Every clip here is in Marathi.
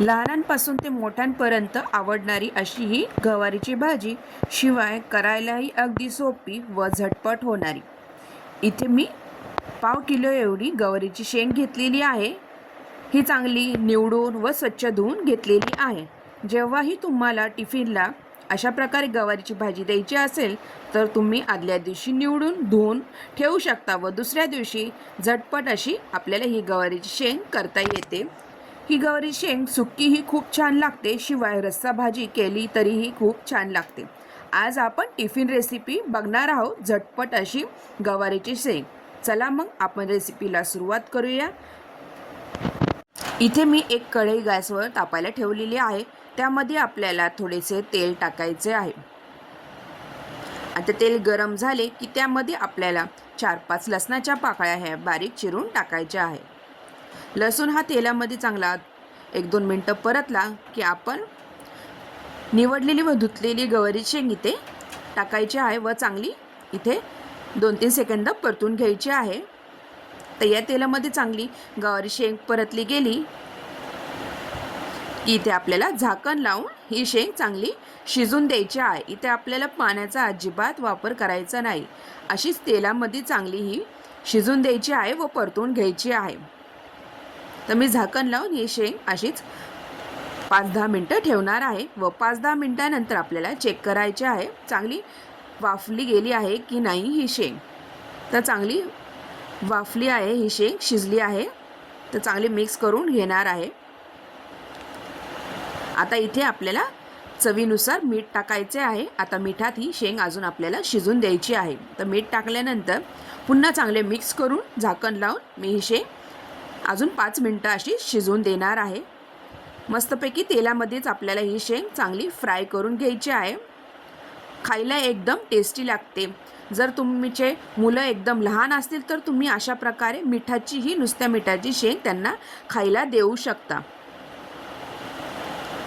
लहानांपासून ते मोठ्यांपर्यंत आवडणारी अशी ही गवारीची भाजी शिवाय करायलाही अगदी सोपी व झटपट होणारी. इथे मी पाव किलो एवढी गवारीची शेंग घेतलेली आहे. ही चांगली निवडून व स्वच्छ धुवून घेतलेली आहे. जेव्हाही तुम्हाला टिफिनला अशा प्रकारे गवारीची भाजी द्यायची असेल तर तुम्ही आदल्या दिवशी निवडून धुवून ठेवू शकता व दुसऱ्या दिवशी झटपट अशी आपल्याला ही गवारीची शेंग करता येते. ही गवारी शेंग सुक्की ही खूप छान लागते. शिवाय रस्सा भाजी केली तरीही खूप छान लागते. आज आपण टिफिन रेसिपी बघणार आहोत. झटपट अशी गवारीची शेंग. चला मग आपण रेसिपीला सुरुवात करूया. इथे मी एक कढई गॅसवर तापायला ठेवलेली आहे. त्यामध्ये आपल्याला थोडेसे तेल टाकायचे आहे. आता तेल गरम झाले की त्यामध्ये आपल्याला चार पाच लसणाच्या पाकळ्या ह्या बारीक चिरून टाकायच्या आहे. लसूण हा तेलामध्ये चांगला एक दोन मिनटं परतला की आपण निवडलेली व धुतलेली गवारी शेंग इथे टाकायची आहे व चांगली इथे दोन तीन सेकंद परतून घ्यायची आहे. तर या तेलामध्ये चांगली गवारी शेंग परतली गेली. की इथे आपल्याला झाकण लावून ही शेंग चांगली शिजून द्यायची आहे. इथे आपल्याला पाण्याचा अजिबात वापर करायचा नाही. अशीच तेलामध्ये चांगली ही शिजून द्यायची आहे व परतून घ्यायची आहे. तर मी झाकण लावून ही शेंग अशीच पाच दहा मिनटं ठेवणार आहे व पाच दहा मिनटानंतर आपल्याला चेक करायचे आहे चांगली वाफली गेली आहे की नाही ही शेंग. तर चांगली वाफली आहे ही शेंग शिजली आहे. तर चांगली मिक्स करून घेणार आहे. आता इथे आपल्याला चवीनुसार मीठ टाकायचे आहे. आता मिठात ही शेंग अजून आपल्याला शिजून द्यायची आहे. तर मीठ टाकल्यानंतर पुन्हा चांगले मिक्स करून झाकण लावून मी ही शेंग अजून पाच मिनटं अशी शिजवून देणार आहे. मस्तपैकी तेलामध्येच आपल्याला ही शेंग चांगली फ्राय करून घ्यायची आहे. खायला एकदम टेस्टी लागते. जर तुमचे मुलं एकदम लहान असतील तर तुम्ही अशा प्रकारे मिठाची ही नुसत्या मिठाची शेंग त्यांना खायला देऊ शकता.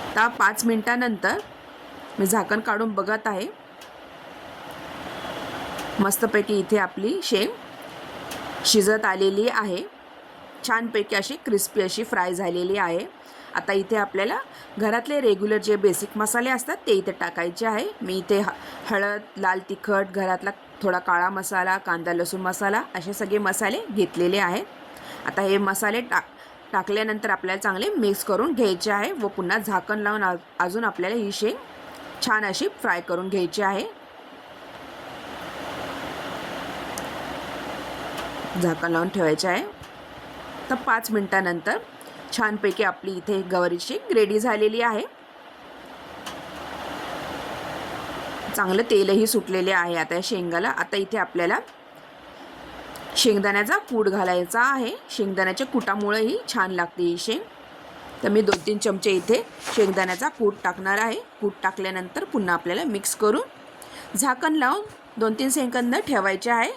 आता पाच मिनटानंतर मी झाकण काढून बघत आहे. मस्तपैकी इथे आपली शेंग शिजत आलेली आहे. छानपैकी अशी क्रिस्पी अशी फ्राय झालेली आहे. आता इथे आपल्याला घरातले रेग्युलर जे बेसिक मसाले असतात ते इथे टाकायचे आहे. मी इथे ह हळद लाल तिखट घरातला थोडा काळा मसाला कांदा लसूण मसाला असे सगळे मसाले घेतलेले आहेत. आता हे मसाले टाक टाकल्यानंतर आपल्याला चांगले मिक्स करून घ्यायचे आहे व पुन्हा झाकण लावून आ अजून आपल्याला ही शेंग छान अशी फ्राय करून घ्यायची आहे. झाकण लावून ठेवायचे आहे. तर पाच मिनटानंतर छानपैकी आपली इथे गवारीची रेडी झालेली आहे. चांगलं तेलही सुटलेले आहे आता या शेंगाला. आता इथे आपल्याला शेंगदाण्याचा कूट घालायचा आहे. शेंगदाण्याच्या कुटामुळेही छान लागते ही शेंग. तर मी दोन तीन चमचे इथे शेंगदाण्याचा कूट टाकणार आहे. कूट टाकल्यानंतर पुन्हा आपल्याला मिक्स करून झाकण लावून दोन तीन सेकंद ठेवायचे आहे.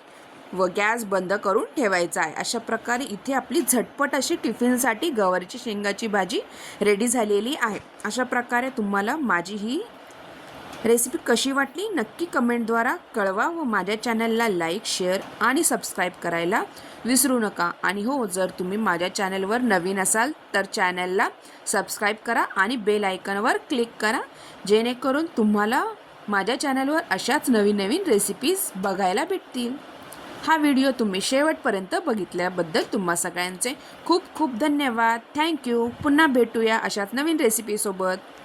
व गॅस बंद करून ठेवायचा आहे. अशा प्रकारे इथे आपली झटपट अशी टिफिनसाठी गवारीची शेंगाची भाजी रेडी झालेली आहे. अशा प्रकारे तुम्हाला माझी ही रेसिपी कशी वाटली नक्की कमेंटद्वारा कळवा व माझ्या चॅनलला लाईक शेअर आणि सबस्क्राईब करायला विसरू नका. आणि हो जर तुम्ही माझ्या चॅनलवर नवीन असाल तर चॅनलला सबस्क्राईब करा आणि बेल आयकनवर क्लिक करा. जेणेकरून तुम्हाला माझ्या चॅनलवर अशाच नवीन नवीन रेसिपीज बघायला भेटतील. हा व्हिडिओ तुम्ही शेवटपर्यंत बघितल्याबद्दल तुम्हा सगळ्यांचे खूप खूप धन्यवाद. थँक्यू पुन्हा भेटूया अशाच नवीन रेसिपीसोबत